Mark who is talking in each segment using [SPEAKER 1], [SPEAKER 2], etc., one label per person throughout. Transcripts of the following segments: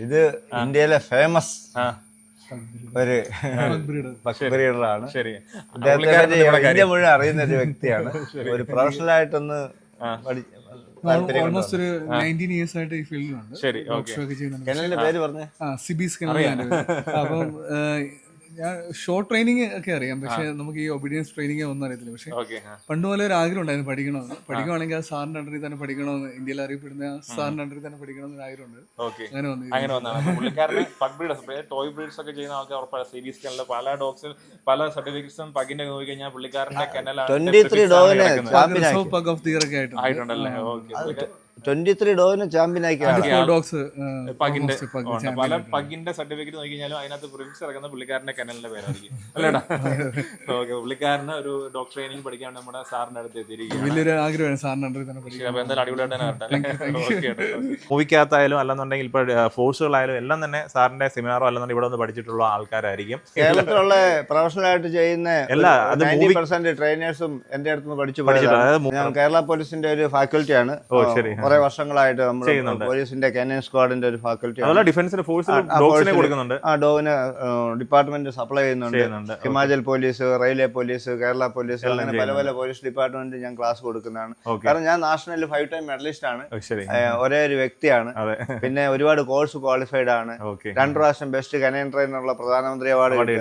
[SPEAKER 1] ഇത് ഇന്ത്യയിലെ ഫേമസ് ഒരു പറ്റി ഇന്ത്യ മുഴുവൻ അറിയുന്ന ഒരു വ്യക്തിയാണ്. ഒരു പ്രൊഫഷണൽ ആയിട്ടൊന്ന്
[SPEAKER 2] ഓൾമോസ്റ്റ് ഒരു നയന്റീൻ ഇയേഴ്സ് ആയിട്ട് ഈ ഫീൽഡിലുണ്ട്
[SPEAKER 1] കെനലിന്റെ
[SPEAKER 2] അപ്പം ഞാൻ ഷോർട്ട് ട്രെയിനിങ് ഒക്കെ അറിയാം പക്ഷെ നമുക്ക് ഈ ഒബീഡിയൻസ് ട്രെയിനിങ് ഒന്നും അറിയത്തില്ല. പക്ഷെ പണ്ട് പോലെ ഒരു ആഗ്രഹം ഉണ്ടായിരുന്നു പഠിക്കണമെന്ന്. പഠിക്കുവാണെങ്കിൽ ആ സാറിന്റെ അണ്ടറിൽ തന്നെ പഠിക്കണമെന്ന്. ഇന്ത്യയിൽ അറിയപ്പെടുന്ന ആ സാറിന്റെ അണ്ടറിൽ തന്നെ പഠിക്കണമെന്ന് ഒരു ആഗ്രഹം
[SPEAKER 3] ഉണ്ട്
[SPEAKER 2] അങ്ങനെ വന്നു
[SPEAKER 3] അങ്ങനെ വന്നാണ്. പുള്ളിക്കാരന് പഗ് ബ്രീഡേഴ്സ് ടോയ് ബ്രീഡ്സ് ഒക്കെ ചെയ്യുന്ന ആൾക്കാർ ഉറപ്പാണ്. സി ബി സ്കാനിലെ പല ഡോഗ്സ് പല സർട്ടിഫിക്കറ്റ്സും പഗിന്റെ നോക്കി കഴിഞ്ഞാൽ പുള്ളിക്കാരന്റെ കെനലാണ്
[SPEAKER 1] ട്വന്റി ത്രീ ഡോഗിനെ
[SPEAKER 2] പഗ് ഓഫ് ദി ഇയർ ഒക്കെ ആയിട്ടുണ്ട്.
[SPEAKER 1] ട്വന്റി ത്രീ ഡോഗിനെ ചാമ്പ്യൻ ആക്കിയ
[SPEAKER 2] ഡോഗ്സ്
[SPEAKER 3] പഗിന്റെ പല പഗിന്റെ സർട്ടിഫിക്കറ്റ് നോക്കി കഴിഞ്ഞാലും അതിനകത്ത് പ്രിൻസ് ഇറങ്ങുന്ന പുള്ളിക്കാരന്റെ കനലിന്റെ പേരായിരിക്കും. അല്ലേടാ ഓക്കെ പുള്ളിക്കാരന് ഒരു ഡോക്ടർ ട്രെയിനിങ് പഠിക്കാൻ നമ്മുടെ സാറിന്റെ അടുത്ത് എത്തിയിരിക്കും
[SPEAKER 2] വലിയൊരു ആഗ്രഹമാണ് സാറിന്റെ
[SPEAKER 3] എന്തായാലും അടിപൊളിയായിട്ട് മൂവിക്കകത്തായാലും അല്ലെന്നുണ്ടെങ്കിൽ ഇപ്പൊ ഫോഴ്സുകളായാലും എല്ലാം തന്നെ സാറിന്റെ സെമിനാറോ അല്ലെന്നുണ്ടെങ്കിൽ ഇവിടെ ഒന്ന് പഠിച്ചിട്ടുള്ള ആൾക്കാരായിരിക്കും.
[SPEAKER 1] കേരളത്തിലുള്ള പ്രൊഫഷണൽ ആയിട്ട് ചെയ്യുന്ന
[SPEAKER 3] എല്ലാ,
[SPEAKER 1] ട്രെയിനേഴ്സും എന്റെ അടുത്ത് പഠിച്ചു
[SPEAKER 3] പഠിച്ചിട്ടുണ്ട്.
[SPEAKER 1] കേരള പോലീസിന്റെ ഒരു ഫാക്കൽറ്റിയാണ്
[SPEAKER 3] ഓ, ശരി.
[SPEAKER 1] കുറെ വർഷങ്ങളായിട്ട് നമ്മൾ പോലീസിന്റെ കെനൻ സ്ക്വാഡിന്റെ ഒരു ഫാക്കൽറ്റി
[SPEAKER 3] അതുപോലെ ഡിഫൻസിന് ഫോഴ്സിൽ ഡോഗ്സിനെ കൊടുക്കുന്നുണ്ട്.
[SPEAKER 1] ആ ഡോവിന് ഡിപ്പാർട്ട്മെന്റ് സപ്ലൈ ചെയ്യുന്നുണ്ട്. Himachal police railway police Kerala police അങ്ങനെ പല പല പോലീസ് ഡിപ്പാർട്ട്മെന്റ് ഞാൻ ക്ലാസ് കൊടുക്കുന്നതാണ്. കാരണം ഞാൻ നാഷണൽ ഫൈവ് ടൈം മെഡലിസ്റ്റ് ആണ്. ഒരേ ഒരു വ്യക്തിയാണ്. പിന്നെ ഒരുപാട് കോഴ്സ് ക്വാളിഫൈഡ് ആണ്. രണ്ടു പ്രാവശ്യം ബെസ്റ്റ് കനൻ ട്രെയിനറുള്ള പ്രധാനമന്ത്രി അവാർഡ്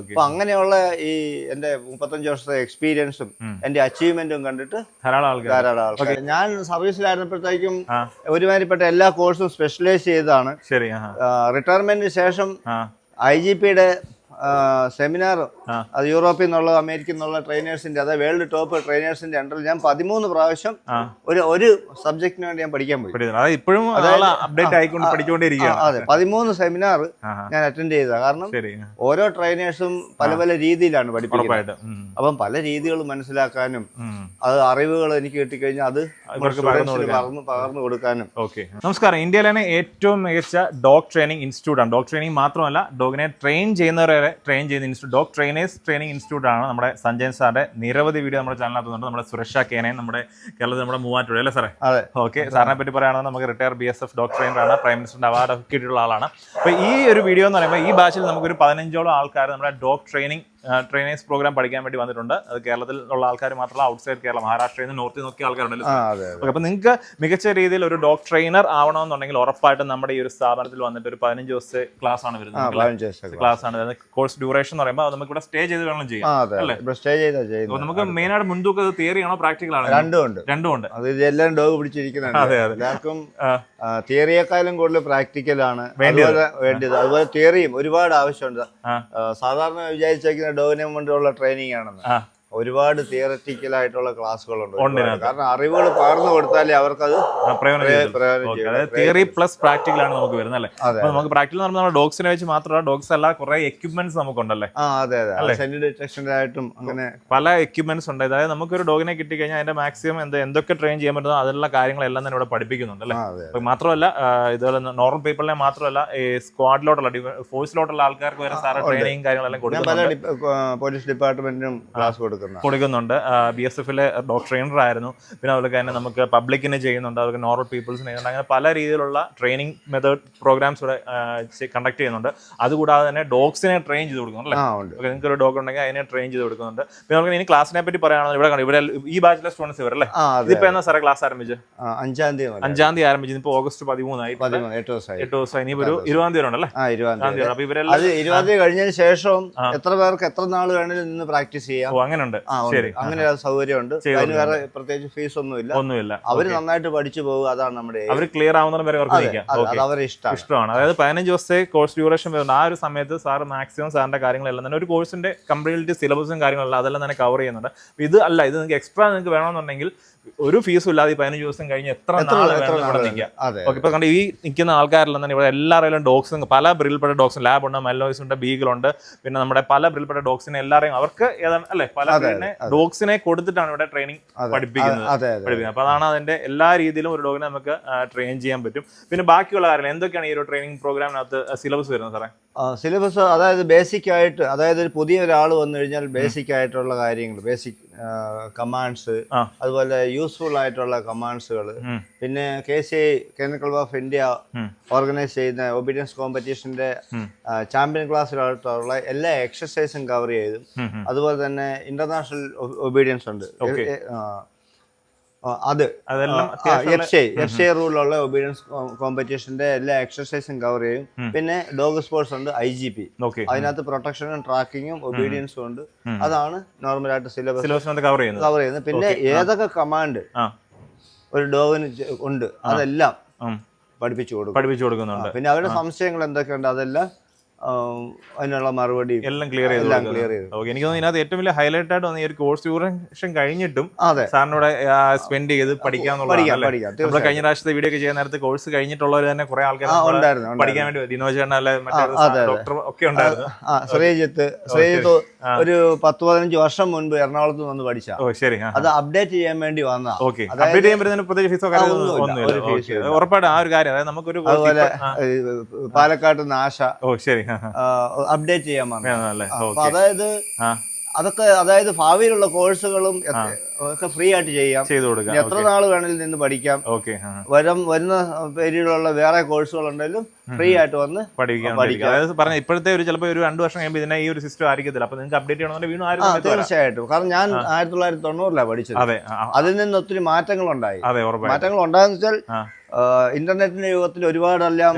[SPEAKER 1] അപ്പൊ അങ്ങനെയുള്ള ഈ എന്റെ മുപ്പത്തഞ്ച് വർഷത്തെ എക്സ്പീരിയൻസും. എന്റെ അച്ചീവ്മെന്റും കണ്ടിട്ട്
[SPEAKER 3] ധാരാളം ആൾക്കാർ
[SPEAKER 1] ധാരാളം ആൾക്കാർ ഞാൻ സർവീസിലായിരുന്നപ്പോഴത്തേക്കും
[SPEAKER 3] ആ.
[SPEAKER 1] ഒരുമാതിരിപ്പെട്ട എല്ലാ കോഴ്സും സ്പെഷ്യലൈസ് ചെയ്തതാണ്.
[SPEAKER 3] ശരി
[SPEAKER 1] റിട്ടയർമെന്റിന് ശേഷം ഐ ജി പിയുടെ സെമിനാർ. അത് യൂറോപ്പിൽ നിന്നുള്ള അമേരിക്കയിൽ നിന്നുള്ള ട്രെയിനേഴ്സിന്റെ അതായത് വേൾഡ് ടോപ്പ് ട്രെയിനേഴ്സിന്റെ അണ്ടറിൽ ഞാൻ പതിമൂന്ന് പ്രാവശ്യം ഒരു ഒരു സബ്ജക്റ്റിന് വേണ്ടി ഞാൻ പഠിക്കാൻ പോയി.
[SPEAKER 3] ഇപ്പോഴും അപ്ഡേറ്റ് ആയിക്കൊണ്ട് പഠിച്ചുകൊണ്ടിരിക്കുകയാണ്
[SPEAKER 1] അതെ. പതിമൂന്ന് സെമിനാർ ഞാൻ അറ്റൻഡ് ചെയ്ത കാരണം ഓരോ ട്രെയിനേഴ്സും പല പല രീതിയിലാണ് പഠിപ്പിക്കുന്നത്. അപ്പം പല രീതികൾ മനസ്സിലാക്കാനും അത് അറിവുകൾ എനിക്ക് കിട്ടിക്കഴിഞ്ഞാൽ അത്
[SPEAKER 3] പകർന്നു
[SPEAKER 1] കൊടുക്കാനും.
[SPEAKER 3] ഓക്കെ. നമസ്കാരം. ഇന്ത്യയിലെ ഏറ്റവും മികച്ച ഡോഗ് ട്രെയിനിങ് ഇൻസ്റ്റിറ്റ്യൂട്ടാണ് ഡോഗ് ട്രെയിനിങ് മാത്രമല്ല ഡോഗിനെ ട്രെയിൻ ചെയ്യുന്നവരെ ട്രെയിൻ ചെയ്യുന്ന institute dog trainers training institute ആണ് നമ്മുടെ സഞ്ജയൻ സാറിന്റെ നിരവധി വീഡിയോ നമ്മുടെ ചാനലിനകത്തുണ്ട് നമ്മുടെ സുരക്ഷ കേനയും നമ്മുടെ കേരളത്തിൽ നമ്മുടെ മൂവാറ്റുപുഴ അല്ലേ സാറേ?
[SPEAKER 1] അതെ.
[SPEAKER 3] ഓക്കെ സാറിനെ പറ്റി പറയുകയാണെങ്കിൽ നമുക്ക് retire B S F dog ട്രെയിനറാണ് prime മിനിസ്റ്ററിന്റെ അവാർഡ് ഒക്കെ കിട്ടിയിട്ടുള്ള ആളാണ്. അപ്പോൾ ഈ ഒരു വീഡിയോ എന്ന് പറയുമ്പോൾ ഈ ബാച്ചിൽ നമുക്കൊരു പതിനഞ്ചോളം ആൾക്കാർ നമ്മുടെ ഡോഗ് ട്രെയിനിങ് ട്രെയിനേഴ്സ് പ്രോഗ്രാം പഠിക്കാൻ വേണ്ടി വന്നിട്ടുണ്ട്. അത് കേരളത്തിൽ ഉള്ള ആൾക്കാർ മാത്രമല്ല ഔട്ട്സൈഡ് കേരള മഹാരാഷ്ട്രയിൽ നിന്ന് നോർത്തിൽ നോക്കിയ ആൾക്കാരുണ്ടല്ലോ. അപ്പൊ നിങ്ങൾക്ക് മികച്ച രീതിയിൽ ഒരു ഡോഗ് ട്രെയിനർ ആവണമെന്നുണ്ടെങ്കിൽ ഉറപ്പായിട്ടും നമ്മുടെ ഈ ഒരു സ്ഥാപനത്തിൽ വന്നിട്ട് ഒരു പതിനഞ്ച് ദിവസത്തെ ക്ലാസ് ആണ് വരുന്നത്. ക്ലാസ് ആണ്. വരുന്നത് കോഴ്സ് ഡ്യൂറേഷൻ എന്ന് പറയുമ്പോൾ നമുക്ക് ഇവിടെ സ്റ്റേ ചെയ്ത് വേണം ചെയ്യാം അല്ലേ?
[SPEAKER 1] സ്റ്റേ ചെയ്താൽ
[SPEAKER 3] നമുക്ക് മെയിൻ ആയിട്ട് മുൻതൂക്കം തിയറി ആണോ പ്രാക്ടിക്കൽ ആണോ?
[SPEAKER 1] രണ്ടും ഉണ്ട്.
[SPEAKER 3] രണ്ടും ഉണ്ട്.
[SPEAKER 1] അത് ഇത് ഡോഗ്
[SPEAKER 3] അതെ.
[SPEAKER 1] എല്ലാവർക്കും. തിയറിയേക്കാളും കൂടുതൽ പ്രാക്ടിക്കലാണ് വേണ്ടത് അതുപോലെ തിയറിയും ഒരുപാട് ആവശ്യമുണ്ട്. സാധാരണ വിചാരിച്ചേക്കുന്ന ഡോവിനെ കൊണ്ടുള്ള ട്രെയിനിങ് ആണെന്ന്. ഒരുപാട് തിയററ്റിക്കൽ ആയിട്ടുള്ള ക്ലാസ്സുകളുണ്ട്. കാരണം അറിവുകൾ പകർന്നു കൊടുത്താലേ അവർക്കത്
[SPEAKER 3] തിയറി പ്ലസ് പ്രാക്ടിക്കൽ ആണ് നമുക്ക് വരുന്നത് അല്ലേ? അപ്പൊ നമുക്ക് പ്രാക്ടിക്കൽ എന്ന് പറഞ്ഞാൽ ഡോഗ്സിനെ വെച്ച് മാത്രമല്ല ഡോഗ്സ് അല്ല കുറെ എക്യുപ്മെന്റ്സ് നമുക്കുണ്ടല്ലേ?
[SPEAKER 1] അതെ അതെ. സെന്റ് ഡിറ്റക്ഷനായിട്ടും അങ്ങനെ
[SPEAKER 3] പല എക്യുപ്മെന്റ്സ് ഉണ്ട്. അതായത് നമുക്കൊരു ഡോഗിനെ കിട്ടിക്കഴിഞ്ഞാൽ അതിന്റെ മാക്സിമം എന്ത് എന്തൊക്കെ ട്രെയിൻ ചെയ്യാൻ പറ്റുന്നോ അതിലുള്ള കാര്യങ്ങളെല്ലാം തന്നെ ഇവിടെ പഠിപ്പിക്കുന്നുണ്ട് അല്ലേ? മാത്രമല്ല ഇതുപോലെ നോർമൽ പീപ്പിളിനെ മാത്രമല്ല ഈ സ്ക്വാഡിലോട്ടുള്ള ഫോഴ്സിലോട്ടുള്ള ആൾക്കാർക്ക് വരെ സാറ് ട്രെയിനിങ് കാര്യങ്ങളെല്ലാം കൊടുക്കുന്നുണ്ട്.
[SPEAKER 1] പോലീസ് ഡിപ്പാർട്ട്മെന്റിനും ക്ലാസ് കൊടുക്കുന്ന
[SPEAKER 3] കൊടുക്കുന്നുണ്ട്. ബി എസ് എഫിലെ ഡോക്ടർ ട്രെയിനർ ആയിരുന്നു പിന്നെ അതുപോലെ തന്നെ നമുക്ക് പബ്ലിക്കിന് ചെയ്യുന്നുണ്ട്. അതുപോലെ നോർമൽ പീപ്പിൾസിന് ചെയ്യുന്നുണ്ട്. അങ്ങനെ പല രീതിയിലുള്ള ട്രെയിനിങ് മെത്തേഡ് പ്രോഗ്രാംസ് ഇവിടെ കണ്ടക്ട് ചെയ്യുന്നുണ്ട്. അതുകൂടാതെ തന്നെ ഡോഗ്സിനെ ട്രെയിൻ ചെയ്ത് കൊടുക്കുന്നുണ്ട് അല്ലേ? നിങ്ങൾക്ക് ഒരു ഡോഗ് ഉണ്ടെങ്കിൽ അതിനെ ട്രെയിൻ ചെയ്ത് കൊടുക്കുന്നുണ്ട്. പിന്നെ നമുക്ക് ഇനി ക്ലാസ്സിനെ പറ്റി പറയുകയാണെങ്കിൽ ഇവിടെ ഇവിടെ ഈ ബാച്ചിലെ സ്റ്റുഡൻസ് ഇവരല്ലേ ഇതിപ്പോ എന്നാ സാറേ ക്ലാസ് ആരംഭിച്ച്?
[SPEAKER 1] അഞ്ചാം തീയതി
[SPEAKER 3] അഞ്ചാം തീയതി ആരംഭിച്ചു. ഇപ്പോൾ ഓഗസ്റ്റ് പതിമൂന്നായി.
[SPEAKER 1] പതിമൂന്ന് എട്ട് ദിവസമായി.
[SPEAKER 3] എട്ട് ദിവസം ഇനി ഒരു ഇരുപതാം തീയതി ഉണ്ടല്ലേ
[SPEAKER 1] ഇരുപതാം തീയതി.
[SPEAKER 3] അപ്പൊ ഇവരെല്ലാം
[SPEAKER 1] അത് ഇരുപതാം തീയതി കഴിഞ്ഞതിന്
[SPEAKER 3] ശേഷം
[SPEAKER 1] എത്ര പേർക്ക് എത്ര നാൾ വേണമെങ്കിലും നിന്ന് പ്രാക്ടീസ് ചെയ്യാം.
[SPEAKER 3] അങ്ങനെ ഉണ്ട്. ശരി.
[SPEAKER 1] അങ്ങനെ സൗകര്യമുണ്ട്.
[SPEAKER 3] ചെയ്തു
[SPEAKER 1] അതിന് വേറെ പ്രത്യേകിച്ച് ഫീസ് ഒന്നുമില്ല.
[SPEAKER 3] ഒന്നുമില്ല
[SPEAKER 1] അവർ നന്നായിട്ട് പഠിച്ചു പോകുക അതാണ് നമ്മുടെ.
[SPEAKER 3] അവർ ക്ലിയർ ആവുന്ന വരെ അവർക്ക്
[SPEAKER 1] അതെ, അവരെ ഇഷ്ടമാണ്.
[SPEAKER 3] ഇഷ്ടമാണ്. അതായത് പതിനഞ്ച് ദിവസത്തെ കോഴ്സ് ഡ്യൂറേഷൻ വരുന്നുണ്ട് ആ ഒരു സമയത്ത് സാർ മാക്സിമം സാറിന്റെ കാര്യങ്ങളെല്ലാം തന്നെ ഒരു കോഴ്സിന്റെ കംപ്ലീറ്റ് സിലബസും കാര്യങ്ങളെല്ലാം അതെല്ലാം തന്നെ കവർ ചെയ്യുന്നുണ്ട്. ഇത് അല്ല ഇത് നിങ്ങൾക്ക് എക്സ്ട്രാ നിങ്ങൾക്ക് വേണമെന്നുണ്ടെങ്കിൽ ഒരു ഫീസും ഇല്ലാതെ ഈ പതിനഞ്ച് ദിവസം കഴിഞ്ഞ് എത്ര ഇവിടെ നിൽക്കാം ഓക്കെ ഇപ്പൊ കണ്ട ഈ നിൽക്കുന്ന ആൾക്കാരെല്ലാം തന്നെ ഇവിടെ എല്ലാവരെയും ഡോഗ്സും പല ബ്രിൽപ്പെട്ട ഡോഗ്സും ലാബ് ഉണ്ട് മെല്ലോയ്സ് ഉണ്ട് ബീഗിൾ ഉണ്ട് പിന്നെ നമ്മുടെ പല ബ്രിൽപ്പെട്ട ഡോഗ്സിനെ എല്ലാവരെയും അവർക്ക് ഏതാണ് അല്ലെ? പല ഡോക്സിനെ ഡോഗ്സിനെ കൊടുത്തിട്ടാണ് ഇവിടെ ട്രെയിനിങ് പഠിപ്പിക്കുന്നത്. പഠിപ്പിക്കുന്നത്. അപ്പൊ അതാണ് അതിന്റെ എല്ലാ രീതിയിലും ഒരു ഡോഗിനെ നമുക്ക് ട്രെയിൻ ചെയ്യാൻ പറ്റും. പിന്നെ ബാക്കിയുള്ള കാര്യങ്ങൾ എന്തൊക്കെയാണ് ഈ ഒരു ട്രെയിനിങ് പ്രോഗ്രാമിനകത്ത് സിലബസ് വരുന്നത് സാറേ?
[SPEAKER 1] സിലബസ് അതായത് ബേസിക് ആയിട്ട് അതായത് പുതിയ ഒരാൾ വന്നു കഴിഞ്ഞാൽ ബേസിക് ആയിട്ടുള്ള കാര്യങ്ങൾ ബേസിക് കമാൻഡ്സ് അതുപോലെ യൂസ്ഫുൾ ആയിട്ടുള്ള കമാൻഡ്സുകൾ പിന്നെ K C I kennel club of
[SPEAKER 3] India
[SPEAKER 1] organise ചെയ്യുന്ന ഒബീഡിയൻസ് കോമ്പറ്റീഷന്റെ ചാമ്പ്യൻ ക്ലാസ്സിലുള്ള എല്ലാ എക്സസൈസും കവർ ചെയ്തും. അതുപോലെ തന്നെ ഇന്റർനാഷണൽ ഒബീഡിയൻസ് ഉണ്ട്. അത്. എഫ് റൂളിലുള്ള ഒബീഡിയൻസ് കോമ്പറ്റീഷന്റെ എല്ലാ എക്സസൈസും കവർ ചെയ്യും. പിന്നെ ഡോഗ് സ്പോർട്സ് ഉണ്ട് ഐ ജി പി അതിനകത്ത് പ്രൊട്ടക്ഷനും ട്രാക്കിങ്ങും ഒബീഡിയൻസും ഉണ്ട്. അതാണ് നോർമൽ ആയിട്ട്
[SPEAKER 3] സിലബസ് കവർ ചെയ്യുന്നത്.
[SPEAKER 1] പിന്നെ ഏതൊക്കെ കമാൻഡ് ഒരു ഡോഗിന് ഉണ്ട് അതെല്ലാം പഠിപ്പിച്ചു കൊടുക്കും.
[SPEAKER 3] പഠിപ്പിച്ചു കൊടുക്കുന്നുണ്ട്.
[SPEAKER 1] പിന്നെ അവരുടെ സംശയങ്ങൾ എന്തൊക്കെയുണ്ട് അതെല്ലാം അതിനുള്ള മറുപടി
[SPEAKER 3] എല്ലാം ക്ലിയർ ചെയ്തു
[SPEAKER 1] എല്ലാം ക്ലിയർ ചെയ്തു
[SPEAKER 3] ഓക്കെ എനിക്ക് തോന്നുന്നു ഇതിനകത്ത് ഏറ്റവും വലിയ ഹൈലൈറ്റ് ആയിട്ട് തോന്നിയ ഈ ഒരു കോഴ്സ് ഡ്യൂറേഷൻ കഴിഞ്ഞിട്ടും
[SPEAKER 1] അതെ.
[SPEAKER 3] സാറിനോട് സ്പെൻഡ് ചെയ്ത് നമ്മൾ കഴിഞ്ഞ പ്രാവശ്യത്തെ വീഡിയോ ഒക്കെ ചെയ്യുന്ന നേരത്തെ കോഴ്സ് കഴിഞ്ഞിട്ടുള്ളവർ തന്നെ കുറെ ആൾക്കാർ പഠിക്കാൻ വേണ്ടി ദിനോജ് അല്ലെ. ഡോക്ടർ ഒക്കെ ഉണ്ടായിരുന്നു.
[SPEAKER 1] ശ്രീജിത്ത്. ശ്രീജിത്ത് ഒരു പത്ത് പതിനഞ്ച് വർഷം മുൻപ് എറണാകുളത്ത് വന്ന് പഠിച്ച.
[SPEAKER 3] ഓ ശരി.
[SPEAKER 1] അത് അപ്ഡേറ്റ് ചെയ്യാൻ വേണ്ടി വന്ന.
[SPEAKER 3] ഓക്കെ അപ്ഡേറ്റ് ചെയ്യാൻ പറ്റുന്ന പ്രത്യേകിച്ച് ഫീസോ കാര്യമോ
[SPEAKER 1] ഒന്നുമില്ല,
[SPEAKER 3] ഒന്നുമില്ല.
[SPEAKER 1] ഒരു fees
[SPEAKER 3] Okay.
[SPEAKER 1] ഇല്ല.
[SPEAKER 3] ഉറപ്പായിട്ടും ആ ഒരു കാര്യം. അതായത് നമുക്കൊരു
[SPEAKER 1] പാലക്കാട് നിന്ന് ആശ
[SPEAKER 3] ഓ ശരി.
[SPEAKER 1] അപ്ഡേറ്റ് ചെയ്യാൻ
[SPEAKER 3] പറഞ്ഞു
[SPEAKER 1] അതായത് അതൊക്കെ അതായത് ഭാവിയിലുള്ള കോഴ്സുകളും ഒക്കെ ഫ്രീ ആയിട്ട് ചെയ്യാം.
[SPEAKER 3] ചെയ്തു കൊടുക്കാം.
[SPEAKER 1] എത്ര നാൾ വേണമെങ്കിലും നിന്ന് പഠിക്കാം.
[SPEAKER 3] ഓക്കെ
[SPEAKER 1] വരും വരുന്ന പേരിലുള്ള വേറെ കോഴ്സുകൾ ഉണ്ടെങ്കിലും ഫ്രീ ആയിട്ട് വന്ന് പഠിക്കാം.
[SPEAKER 3] അതായത് പറഞ്ഞ ഇപ്പോഴത്തെ ഒരു ചിലപ്പോൾ ഒരു രണ്ട് വർഷം കഴിയുമ്പോൾ ഇതിനെ ഈ ഒരു സിസ്റ്റം ആയിരിക്കത്തില്ല. അപ്പൊ നിങ്ങൾക്ക് അപ്ഡേറ്റ് ചെയ്യണമെന്നുണ്ടെങ്കിൽ വീണ്ടും.
[SPEAKER 1] തീർച്ചയായിട്ടും. കാരണം ഞാൻ ആയിരത്തി തൊള്ളായിരത്തി തൊണ്ണൂറിലാണ് പഠിച്ചത്.
[SPEAKER 3] അതെ
[SPEAKER 1] അതിൽ നിന്ന് ഒത്തിരി മാറ്റങ്ങൾ ഉണ്ടായി
[SPEAKER 3] അതെ
[SPEAKER 1] മാറ്റങ്ങൾ ഉണ്ടായെന്ന് വെച്ചാൽ ഇന്റർനെറ്റിന്റെ യുഗത്തിൽ ഒരുപാടെല്ലാം.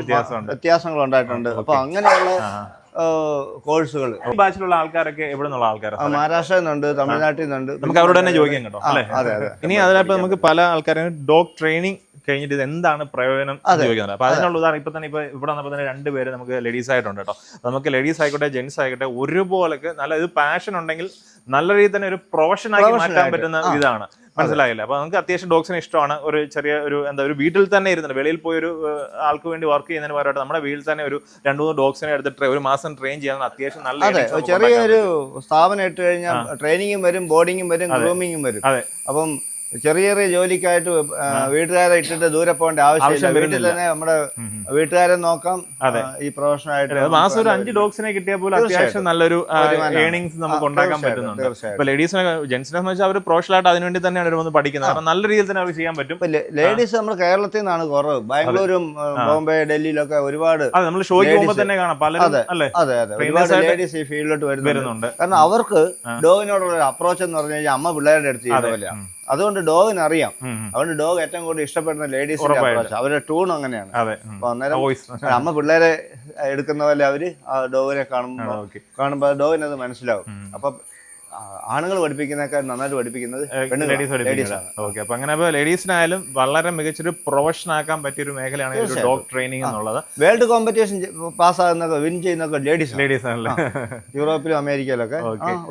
[SPEAKER 1] വ്യത്യാസങ്ങൾ ഉണ്ടായിട്ടുണ്ട് അപ്പൊ അങ്ങനെയുള്ള കോഴ്സുകൾ
[SPEAKER 3] ബാച്ചിലുള്ള ആൾക്കാരൊക്കെ എവിടെ നിന്നുള്ള ആൾക്കാരാണ്
[SPEAKER 1] മഹാരാഷ്ട്രയിൽ നിന്നുണ്ട് തമിഴ്നാട്ടിൽ നിന്നുണ്ട്.
[SPEAKER 3] നമുക്ക് അവരോട് തന്നെ ചോദിക്കാം കേട്ടോ അല്ലേ?
[SPEAKER 1] അതെ അതെ.
[SPEAKER 3] ഇനി അതിനകത്ത് നമുക്ക് പല ആൾക്കാരും ഡോഗ് ട്രെയിനിങ് കഴിഞ്ഞിട്ട് ഇത് എന്താണ് പ്രയോജനം എന്ന് ചോദിക്കുന്നുണ്ട്. അപ്പൊ അതിനുള്ള ഉദാഹരണം ഇപ്പൊ തന്നെ ഇപ്പൊ ഇവിടെ വന്നപ്പോൾ തന്നെ രണ്ട് പേര് നമുക്ക് ലേഡീസ് ആയിട്ടുണ്ട് കേട്ടോ. നമുക്ക് ലേഡീസ് ആയിക്കോട്ടെ ജെന്റ്സ് ആയിക്കോട്ടെ ഒരുപോലെ നല്ല ഇത് പാഷൻ ഉണ്ടെങ്കിൽ നല്ല രീതിയിൽ തന്നെ ഒരു പ്രൊഫഷൻ ആക്കി മാറ്റാൻ പറ്റുന്ന ഇതാണ് മനസ്സിലായില്ല? അപ്പൊ നമുക്ക് അത്യാവശ്യം ഡോഗ്സിനെ ഇഷ്ടമാണ്. ഒരു ചെറിയ ഒരു എന്താ ഒരു വീട്ടിൽ തന്നെ ഇരുന്നിട്ട് വെളിയിൽ പോയി ഒരു ആൾക്ക് വേണ്ടി വർക്ക് ചെയ്യുന്നതിന് പകരമായിട്ട് നമ്മുടെ വീട്ടിൽ തന്നെ ഒരു രണ്ടു മൂന്ന് ഡോഗ്സിനെ എടുത്തിട്ട് ഒരു മാസം ട്രെയിൻ ചെയ്യാൻ അത്യാവശ്യം നല്ല
[SPEAKER 1] ചെറിയൊരു സ്ഥാപനം ഇട്ട് കഴിഞ്ഞാൽ ട്രെയിനിങ്ങും വരും ബോർഡിങ്ങും വരും ഗ്രൂമിങ്ങും വരും.
[SPEAKER 3] അതെ.
[SPEAKER 1] അപ്പം ചെറിയ ചെറിയ ജോലിക്കായിട്ട് വീട്ടുകാരെ ഇട്ടിട്ട് ദൂരെ പോകേണ്ട ആവശ്യമില്ല.
[SPEAKER 3] ആവശ്യം
[SPEAKER 1] വീട്ടിൽ തന്നെ നമ്മുടെ. വീട്ടുകാരെ നോക്കാം. ഈ പ്രൊഫഷണൽ
[SPEAKER 3] ആയിട്ട് മാസം ഒരു അഞ്ച് ഡോഗ്സിനെ കിട്ടിയാൽ പോലും അത്യാവശ്യം നല്ലൊരു. ഏണിങ്സ് നമുക്ക് ഉണ്ടാക്കാൻ പറ്റുന്നുണ്ട്. ഇപ്പൊ ലേഡീസിനെ ജെന്റ്സിനെ സംബന്ധിച്ച് അവർ പ്രൊഫഷണൽ ആയിട്ട് അതിനുവേണ്ടി തന്നെയാണ് ഒരു വന്ന് പഠിക്കുന്നത്. കാരണം നല്ല രീതിയിൽ തന്നെ അവർ ചെയ്യാൻ പറ്റും.
[SPEAKER 1] ലേഡീസ് നമ്മുടെ കേരളത്തിൽ നിന്നാണ് കുറവ്. ബാംഗ്ലൂരും ബോംബെ ഡൽഹിയിലൊക്കെ ഒരുപാട്
[SPEAKER 3] അതെ നമ്മൾ ഷോയ്ക്ക്. പോകുമ്പോൾ തന്നെ കാണാം. പലരും. അല്ലേ?
[SPEAKER 1] അതെ അതെ. ഒരുപാട് ലേഡീസ് ഈ ഫീൽഡിലോട്ട് വരുന്നുണ്ട്. കാരണം അവർക്ക് ഡോഗിനോടുള്ള അപ്രോച്ച് എന്ന് പറഞ്ഞു കഴിഞ്ഞാൽ അമ്മ പിള്ളേരുടെ അടുത്ത് ചെയ്യുന്ന പോലെയാണ് അതുകൊണ്ട് ഡോഗിന് അറിയാം. അതുകൊണ്ട് ഡോഗ് ഏറ്റവും കൂടുതൽ ഇഷ്ടപ്പെടുന്ന ലേഡീസ് അവരുടെ ടൂൺ അങ്ങനെയാണ്. അപ്പൊ അന്നേരം അമ്മ പിള്ളേരെ എടുക്കുന്ന പോലെ അവർ ആ ഡോഗിനെ കാണുമ്പോ കാണുമ്പോ ഡോഗിന് അത് മനസ്സിലാവും. അപ്പൊ ആണുങ്ങൾ പഠിപ്പിക്കുന്നേക്കാൾ നന്നായിട്ട് പഠിപ്പിക്കുന്നത്
[SPEAKER 3] ലേഡീസ്
[SPEAKER 1] ലേഡീസാണ്
[SPEAKER 3] ഓക്കെ അപ്പൊ അങ്ങനെ ലേഡീസിനായാലും വളരെ മികച്ചൊരു പ്രൊഫഷൻ ആക്കാൻ പറ്റിയ ഒരു മേഖലയാണ് ഡോഗ് ട്രെയിനിങ് എന്നുള്ളത്.
[SPEAKER 1] വേൾഡ് കോമ്പറ്റീഷൻ പാസ്സാകുന്നൊക്കെ വിൻ ചെയ്യുന്നൊക്കെ ലേഡീസ്
[SPEAKER 3] ലേഡീസ് ആണല്ലോ?
[SPEAKER 1] യൂറോപ്പിലും അമേരിക്കയിലൊക്കെ.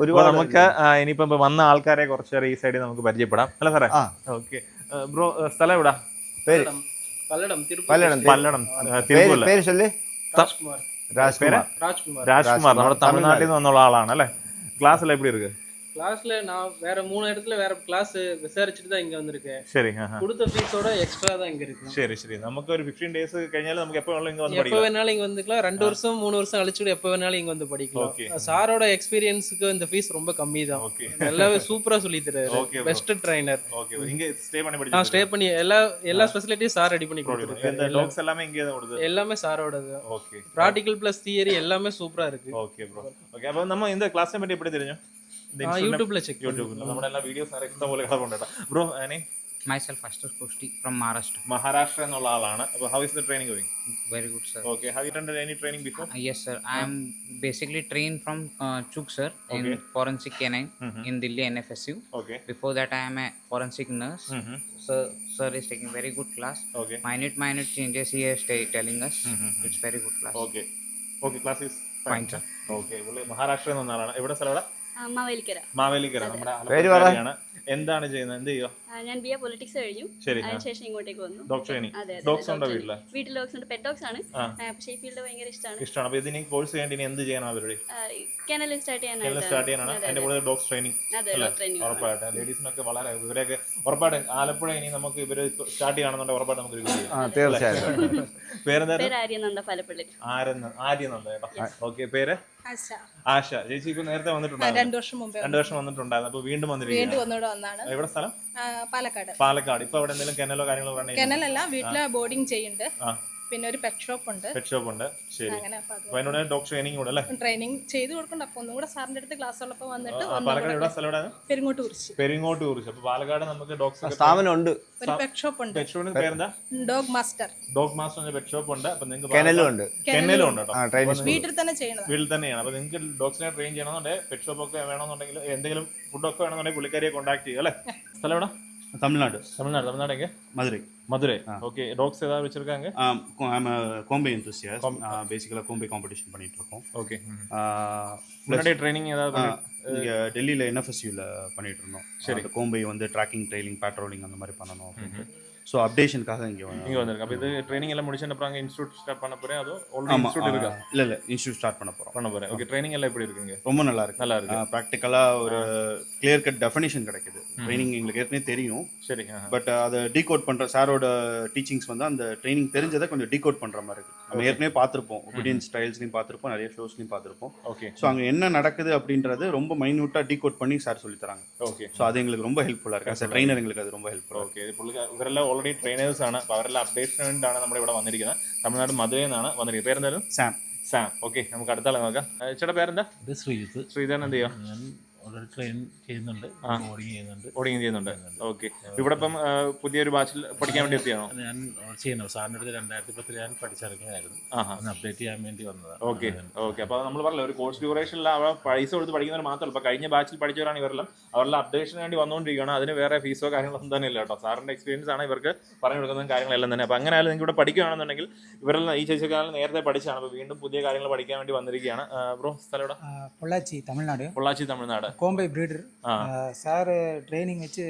[SPEAKER 1] ഒരുപാട്
[SPEAKER 3] നമുക്ക് ഇനിയിപ്പം വന്ന ആൾക്കാരെ കുറച്ച് ഈ സൈഡിൽ നമുക്ക് പരിചയപ്പെടാം. അല്ല സാറേ? ഓക്കെ ബ്രോ സ്ഥലം എവിടാ?
[SPEAKER 1] പേര്?
[SPEAKER 4] പല്ലടം.
[SPEAKER 1] പല്ലടം പേര് രാജ്കുമാർ.
[SPEAKER 3] രാജ്കുമാർ. നമ്മുടെ തമിഴ്നാട്ടിൽ നിന്ന് വന്നുള്ള ആളാണ് അല്ലേ? கிளாஸ் எல்லாம் எப்படி இருக்குது
[SPEAKER 4] கிளாஸ்ல நான் வேற மூணு இடத்துல வேற கிளாஸ் விசாரிச்சுட்டு தான் இங்க வந்திருக்கேன்.
[SPEAKER 3] சரி
[SPEAKER 4] கொடுத்த ஃபீஸோட எக்ஸ்ட்ரா தான் இங்க இருக்கு.
[SPEAKER 3] சரி சரி. நமக்கு ஒரு 15 டேஸ் கழிஞ்சால நமக்கு எப்போ வேணாலும் இங்க வந்து
[SPEAKER 4] எப்போ வேணாலும் இங்க வந்துக்கலாம். ரெண்டு வருஷம் மூணு வருஷம் அழிச்சுட்டு எப்போ வேணாலும் இங்க வந்து படிக்கலாம். சாரோட எக்ஸ்பீரியன்ஸ்க்கு இந்த ஃபீஸ் ரொம்ப கம்மி தான். எல்லாமே சூப்பரா சொல்லி தராரு பெஸ்ட் ட்ரைனர்
[SPEAKER 3] ஓகே இங்க ஸ்டே பண்ணி படிச்சு நான்
[SPEAKER 4] ஸ்டே பண்ணி எல்லா எல்லா ஃபெசிலிட்டியும் சார் ரெடி பண்ணி கொடுத்துருக்காரு.
[SPEAKER 3] இந்த டாக்ஸ் எல்லாமே இங்க ஓடுது.
[SPEAKER 4] எல்லாமே சாரோடது.
[SPEAKER 3] ஓகே.
[SPEAKER 4] பிராக்டிகல் பிளஸ் தியரி எல்லாமே சூப்பரா இருக்கு.
[SPEAKER 3] ஓகே ப்ரோ ஓகே அப்ப நம்ம இந்த கிளாஸ் பத்தி எப்படி
[SPEAKER 4] தெரியும்? യൂട്യൂബിലെ ചെക്ക്
[SPEAKER 3] യൂട്യൂബിൽ നമ്മുടെ വീഡിയോസ് ഇഷ്ടം പോലെ കിടപ്പുണ്ട് ബ്രോ ആനെ
[SPEAKER 5] മൈസെൽഫ് അഷ്ടർ കുഷ്ടി ഫ്രം മഹാരാഷ്ട്ര
[SPEAKER 3] മഹാരാഷ്ട്ര എന്നുള്ള ആളാണ്. അപ്പോൾ how is the training going
[SPEAKER 5] very good sir
[SPEAKER 3] okay have you training
[SPEAKER 5] before yes sir I am basically train from Chugh sir in forensic canine in Delhi N
[SPEAKER 3] F S U okay
[SPEAKER 5] before that I am a forensic nurse sir sir is taking very good class
[SPEAKER 3] okay
[SPEAKER 5] minute minute changes he is telling us it's very good class
[SPEAKER 3] okay okay class
[SPEAKER 5] fine sir
[SPEAKER 3] okay മഹാരാഷ്ട്രയിൽ നിന്നാണ് എവിടെ സ്ഥലം
[SPEAKER 6] മാവേലിക്കര.
[SPEAKER 3] നമ്മുടെ എന്താണ് ചെയ്യുന്നത്? എന്ത്
[SPEAKER 6] ചെയ്യോ ഞാൻ ബി എ പൊളിറ്റിക്സ് കഴിഞ്ഞു. അതിനുശേഷം ഇങ്ങോട്ടേക്ക് വന്നു.
[SPEAKER 3] ഉണ്ടോ വീട്ടിൽ?
[SPEAKER 6] training. വീട്ടിൽ ഡോക്സ് ഉണ്ട്. പെറ്റ് ഡോക്സ് ആണ്. പക്ഷേ ഈ ഫീൽഡ് ഭയങ്കര ഇഷ്ടമാണ്.
[SPEAKER 3] ഇഷ്ടമാണ്. അപ്പൊ ഇതിന് കോഴ്സ് ചെയ്യേണ്ടി ഇനി എന്ത് ചെയ്യണം അവരുടെ?
[SPEAKER 6] സ്റ്റാർട്ട്
[SPEAKER 3] സ്റ്റാർട്ട് ചെയ്യാനാണ്. അതിന്റെ കൂടെ ഡോക്സ് ട്രെയിനിങ്
[SPEAKER 6] അതെ ട്രെയിനിങ്.
[SPEAKER 3] ഉറപ്പായിട്ടും. ലേഡീസിനൊക്കെ വളരെ ഇവരൊക്കെ ഉറപ്പായിട്ടും ആലപ്പുഴ ഇനി നമുക്ക് ഇവർ സ്റ്റാർട്ട് ചെയ്യണമെന്നുണ്ടെങ്കിൽ ഉറപ്പായിട്ട് നമുക്ക് ഒരു video
[SPEAKER 1] ആ
[SPEAKER 3] ചെയ്യാം. പേരെന്താ
[SPEAKER 6] പേര് ആര്യനന്ദ ഫലപ്പള്ളി
[SPEAKER 3] ആരെന്ന് ആര്യന്നുണ്ട് കേട്ടോ ഓക്കെ പേര്?
[SPEAKER 7] ആശ.
[SPEAKER 3] ചേച്ചി ഇപ്പൊ നേരത്തെ വന്നിട്ടുണ്ടായിരുന്നു.
[SPEAKER 7] രണ്ടു വർഷം മുമ്പേ
[SPEAKER 3] രണ്ടു വർഷം വന്നിട്ടുണ്ടായിരുന്നു. അപ്പൊ വീണ്ടും
[SPEAKER 7] വീണ്ടും ഒന്നുകൂടെ വന്നാണ്.
[SPEAKER 3] എവിടെ സ്ഥലം?
[SPEAKER 7] പാലക്കാട്.
[SPEAKER 3] പാലക്കാട്. ഇപ്പൊ അവിടെ എന്തെങ്കിലും കെനലോ കാര്യങ്ങളോ
[SPEAKER 7] കെനലല്ല വീട്ടിൽ ബോർഡിംഗ് ചെയ്യുന്നുണ്ട്. പിന്നെ ഒരു പെറ്റ് ഷോപ്പ് ഉണ്ട്.
[SPEAKER 3] പെറ്റ് ഷോപ്പ് ഉണ്ട്. ശരി.
[SPEAKER 7] അങ്ങനെ അപ്പൊ
[SPEAKER 3] അപ്പൊ അതിനോട് ഡോഗ് ട്രെയിനിങ് കൂടെ അല്ലേ?
[SPEAKER 7] ട്രെയിനിങ് ചെയ്തു കൊടുക്കണ്ട. അപ്പൊ ഒന്നും കൂടെ സാറിന്റെ അടുത്ത് ക്ലാസ് ഉള്ളപ്പോ വന്നിട്ട്
[SPEAKER 3] ആ, പാലക്കാട് എവിടെ? സ്ഥലം
[SPEAKER 7] പെരിങ്ങോട്ട് കുറിച്ച്
[SPEAKER 3] പെരിങ്ങോട്ട് കുറിച്ച് അപ്പൊ പാലക്കാട് നമുക്ക് ഡോഗ്സ്
[SPEAKER 1] സ്ഥാപനം ഉണ്ട്
[SPEAKER 7] ഒരു പെറ്റ് ഷോപ്പ് ഉണ്ട്.
[SPEAKER 3] പെറ്റ് ഷോപ്പിന്റെ പേരെന്താ?
[SPEAKER 7] ഡോഗ് മാസ്റ്റർ
[SPEAKER 3] ഡോഗ് മാസ്റ്റർ എന്ന പെറ്റ് ഷോപ്പ് ഉണ്ട്. അപ്പൊ നിങ്ങൾക്ക്
[SPEAKER 1] കെനലും ഉണ്ട്.
[SPEAKER 3] കെന്നലും ഉണ്ട്. കേട്ടോ.
[SPEAKER 1] ആ ട്രെയിനിങ്
[SPEAKER 7] വീട്ടിൽ തന്നെ ചെയ്യണം
[SPEAKER 3] വീട്ടിൽ തന്നെയാണ്. അപ്പൊ നിങ്ങൾക്ക് ഡോഗ്സിനെ ട്രെയിൻ ചെയ്യണമെന്നുണ്ടെങ്കിൽ പെറ്റ് ഷോപ്പ് ഒക്കെ വേണമെന്നുണ്ടെങ്കിൽ എന്തെങ്കിലും ഫുഡ് ഫുഡൊക്കെ വേണമെന്നുണ്ടെങ്കിൽ പുള്ളിക്കാരിയെ കോൺടാക്ട് ചെയ്യുക അല്ലേ? സ്ഥലം എവിടെ?
[SPEAKER 8] தமிழ்நாடு.
[SPEAKER 3] தமிழ்நாடு தமிழ்நாடு எங்க?
[SPEAKER 8] மதுரை.
[SPEAKER 3] மதுரை. ஓகே டாக்ஸ் ஏதாவது வச்சிருக்காங்க?
[SPEAKER 8] கோம்பை இன்ட்ரெஸ்ட் பேசிக்கலாக கோம்பை காம்படிஷன் பண்ணிட்டு இருக்கோம்.
[SPEAKER 3] ஓகே முன்னாடி ட்ரைனிங் ஏதாவது
[SPEAKER 8] இங்கே டெல்லியில் என்எஃப்எஸ்யூவில் பண்ணிட்டு இருந்தோம்.
[SPEAKER 3] சரி.
[SPEAKER 8] கோம்பை வந்து ட்ராக்கிங் ட்ரைலிங் பேட்ரோலிங் அந்த மாதிரி பண்ணணும் அப்படின்ட்டு. ஸோ அப்டேஷனுக்காக இங்கே வந்து
[SPEAKER 3] இங்கே வந்திருக்கு. அப்போ இது ட்ரைனிங் எல்லாம் முடிச்சு அப்புறம் அங்கே இன்ஸ்டியூட் ஸ்டார்ட் பண்ண போகிறேன் அதுவும்
[SPEAKER 8] ஆமாம்
[SPEAKER 3] இருக்கா?
[SPEAKER 8] இல்லை இல்லை இன்ஸ்டியூட் ஸ்டார்ட் பண்ண போகிறோம்
[SPEAKER 3] பண்ண போகிறேன் ஓகே ட்ரைனிங் எல்லாம் எப்படி இருக்குங்க?
[SPEAKER 8] ரொம்ப நல்லா இருக்கு.
[SPEAKER 3] நல்லா இருக்கு.
[SPEAKER 8] ப்ராக்டிக்கலாக ஒரு கிளியர் கட் டெஃபினேஷன் கிடைக்குது. ட்ரைனிங் எங்களுக்கு ஏற்கனவே தெரியும்.
[SPEAKER 3] சரிங்க
[SPEAKER 8] பட் அதை டீகோட் பண்ணுற சாரோட டீச்சிங்ஸ் வந்து அந்த ட்ரைனிங் தெரிஞ்சதை கொஞ்சம் டீகோட் பண்ணுற மாதிரி இருக்கு. நம்ம ஏற்கனவே பார்த்துருப்போம். ஒபீடியன்ஸ் ஸ்டைல்ஸ்லையும் பார்த்துருப்போம். நிறைய ஷோஸ்லையும் பார்த்துருப்போம்.
[SPEAKER 3] ஓகே
[SPEAKER 8] ஸோ அங்கே என்ன நடக்குது அப்படின்றது ரொம்ப மைன்யூட்டாக டீகோட் பண்ணி சார் சொல்லித்தராங்க
[SPEAKER 3] ஓகே
[SPEAKER 8] ஸோ அது எங்களுக்கு ரொம்ப ஹெல்ப்ஃபுல்லாக இருக்குது சார் ட்ரைனர் எங்களுக்கு அது ரொம்ப ஹெல்ப்ஃபுல்லாக
[SPEAKER 3] ஓகே ഓൾറെഡി ട്രെയിനേഴ്സ് ആണ്. അപ്പൊ അവരെല്ലാം അപ്ഡേഷന് വേണ്ടിയിട്ടാണ് നമ്മുടെ ഇവിടെ വന്നിരിക്കുന്നത്. തമിഴ്നാട് മധുരയിൽ നിന്നാണ് വന്നിരിക്കുന്നത്. പേരെന്തായാലും?
[SPEAKER 8] സാം.
[SPEAKER 3] സാം. ഓക്കെ നമുക്ക് അടുത്ത ആളെ നോക്കാം ചേട്ടാ പേരെന്താ?
[SPEAKER 9] ശ്രീജിത്ത്.
[SPEAKER 3] ശ്രീധരൻ എന്ത് ചെയ്യോ
[SPEAKER 9] ഓൾറെഡി ചെയ്യുന്നുണ്ട് ചെയ്യുന്നുണ്ട്.
[SPEAKER 3] ചെയ്യുന്നുണ്ട്. ഓക്കെ ഇവിടെ ഇപ്പം പുതിയൊരു ബാച്ചിൽ പഠിക്കാൻ വേണ്ടി എത്തിയാണോ?
[SPEAKER 9] ഞാൻ ചെയ്യുന്നു. സാറിന്റെ അടുത്ത് രണ്ടായിരത്തി പത്തിൽ ഞാൻ
[SPEAKER 3] പഠിച്ചിറങ്ങിയായിരുന്നു
[SPEAKER 9] ഒന്ന് അപ്ഡേറ്റ് ചെയ്യാൻ വേണ്ടി വന്നതാണ്.
[SPEAKER 3] ഓക്കെ ഓക്കെ അപ്പോൾ നമ്മൾ പറഞ്ഞില്ല ഒരു കോഴ്സ് ഡ്യൂറേഷനിൽ അവ പൈസ കൊടുത്ത് പഠിക്കുന്നവർ മാത്രമല്ല ഇപ്പോൾ കഴിഞ്ഞ ബാച്ചിൽ പഠിച്ചവരാണ് ഇവരെല്ലാം. അവരുടെ അപ്ഡേഷന് വേണ്ടി വന്നുകൊണ്ടിരിക്കുകയാണ് അതിന് വേറെ ഫീസോ കാര്യങ്ങളൊന്നും തന്നെ ഇല്ല കേട്ടോ. സാറിന്റെ എക്സ്പീരിയൻസ് ആണ് ഇവർക്ക് പറഞ്ഞു കൊടുക്കുന്ന കാര്യങ്ങളെല്ലാം തന്നെ. അപ്പോൾ അങ്ങനെ നിങ്ങൾ ഇവിടെ പഠിക്കുകയാണെന്നുണ്ടെങ്കിൽ ഇവരെല്ലാം ഈ ചേച്ചിക്കാലം നേരത്തെ പഠിച്ചാണ് അപ്പോൾ വീണ്ടും പുതിയ കാര്യങ്ങൾ പഠിക്കാൻ വേണ്ടി വന്നിരിക്കുകയാണ്. ബ്രോ സ്ഥലം
[SPEAKER 10] Pollachi Tamil Nadu.
[SPEAKER 3] Pollachi
[SPEAKER 10] Tamil Nadu. Kombai
[SPEAKER 3] breeder.
[SPEAKER 10] Sir training வச்சு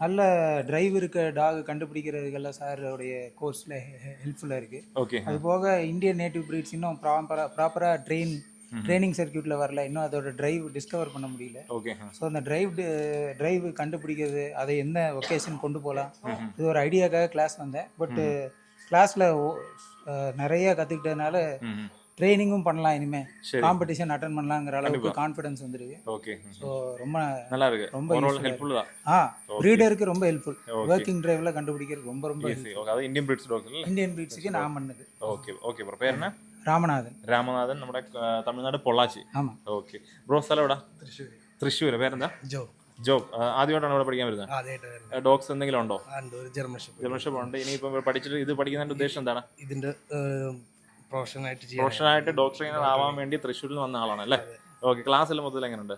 [SPEAKER 10] நல்ல டிரைவ் இருக்க டாக் கண்டுபிடிக்கிறதுக்கெல்லாம் சாருடைய கோர்ஸில் ஹெல்ப்ஃபுல்லாக இருக்குது
[SPEAKER 3] ஓகே
[SPEAKER 10] அது போக இந்தியன் நேட்டிவ் ப்ரீட்ஸ் இன்னும் ப்ராப்பராக ப்ராப்பராக ட்ரெயின் ட்ரைனிங் சர்க்கியூட்டில் வரல. இன்னும் அதோட டிரைவ் டிஸ்கவர் பண்ண முடியல.
[SPEAKER 3] ஓகே
[SPEAKER 10] ஸோ அந்த டிரைவ் டிரைவ் கண்டுபிடிக்கிறது அதை என்ன ஒகேஷன் கொண்டு போகலாம் இது ஒரு ஐடியாக்காக கிளாஸ் வந்தேன். பட்டு கிளாஸில் நிறைய கற்றுக்கிட்டதுனால ட்ரைனிங்கும் பண்ணலாம் இனிமேல்
[SPEAKER 3] சரி
[SPEAKER 10] காம்படிஷன் அட்டன் பண்ணலாங்கிற அளவுக்கு
[SPEAKER 3] கண்டிப்பா.
[SPEAKER 10] கான்ஃபிடன்ஸ் வந்துருக்கு
[SPEAKER 3] ஓகே
[SPEAKER 10] ஸோ ரொம்ப
[SPEAKER 3] நல்லா இருக்கு
[SPEAKER 10] ரொம்ப
[SPEAKER 3] ஓவரால்
[SPEAKER 10] useful-ஆ
[SPEAKER 3] ஹெல்ப்ஃபுல் தான்
[SPEAKER 10] ஆ
[SPEAKER 3] Okay.
[SPEAKER 10] ப்ரீடருக்கு ரொம்ப ஹெல்ப்ஃபுல்
[SPEAKER 3] Okay.
[SPEAKER 10] ஒர்க்கிங் டிரைவ்ல கண்டுபிடிக்கிறது ரொம்ப ரொம்ப
[SPEAKER 3] ஈஸி ஓகே அது ഇന്ത്യൻ ബ്രീഡ്സ് ഡോഗ്സ് അല്ലേ
[SPEAKER 10] இந்தியன் பிரீட்ஸுக்கு நான் பண்ணது
[SPEAKER 3] ഓക്കെ ഓക്കെ ബ്രോ പേരെന്നാ
[SPEAKER 10] ராமநாதன்
[SPEAKER 3] രാമനാഥൻ നമ്മുടെ ആ, തമിഴ്നാട് പൊള്ളാച്ചി
[SPEAKER 10] ஆமாம்
[SPEAKER 3] ഓക്കെ ബ്രോ സ്ഥലം എവിടെ തൃശ്ശൂർ പേരെന്താ
[SPEAKER 11] ജോ
[SPEAKER 3] ജോബ് ആ, ആദ്യമായിട്ടാണ് ഇവിടെ പഠിക്കാൻ വരുന്നത്
[SPEAKER 11] ആദ്യമായിട്ട്
[SPEAKER 3] ഡോഗ്സ് എന്തെങ്കിലും ഉണ്ടോ
[SPEAKER 11] വരുന്നത് ഒരു ജർമ്മൻ ഷെപ്പേർഡ്.
[SPEAKER 3] ജർമ്മൻഷിപ്പ് ഉണ്ട് ഇനിയിപ്പം ഇവിടെ പഠിച്ചിട്ട് ഇത് പഠിക്കുന്നതിന്റെ ഉദ്ദേശം എന്താണ്
[SPEAKER 11] ഇതിന്റെ പ്രൊഫഷനായിട്ട് ചെയ്യാൻ
[SPEAKER 3] പ്രൊഫഷണലായിട്ട് ഡോഗ് ട്രെയിനർ ആവാൻ വേണ്ടി തൃശ്ശൂരിൽ വന്ന ആളാണ് അല്ലേ? ഓക്കെ ക്ലാസ് എല്ലാം മൊത്തത്തിൽ എങ്ങനെയുണ്ട്?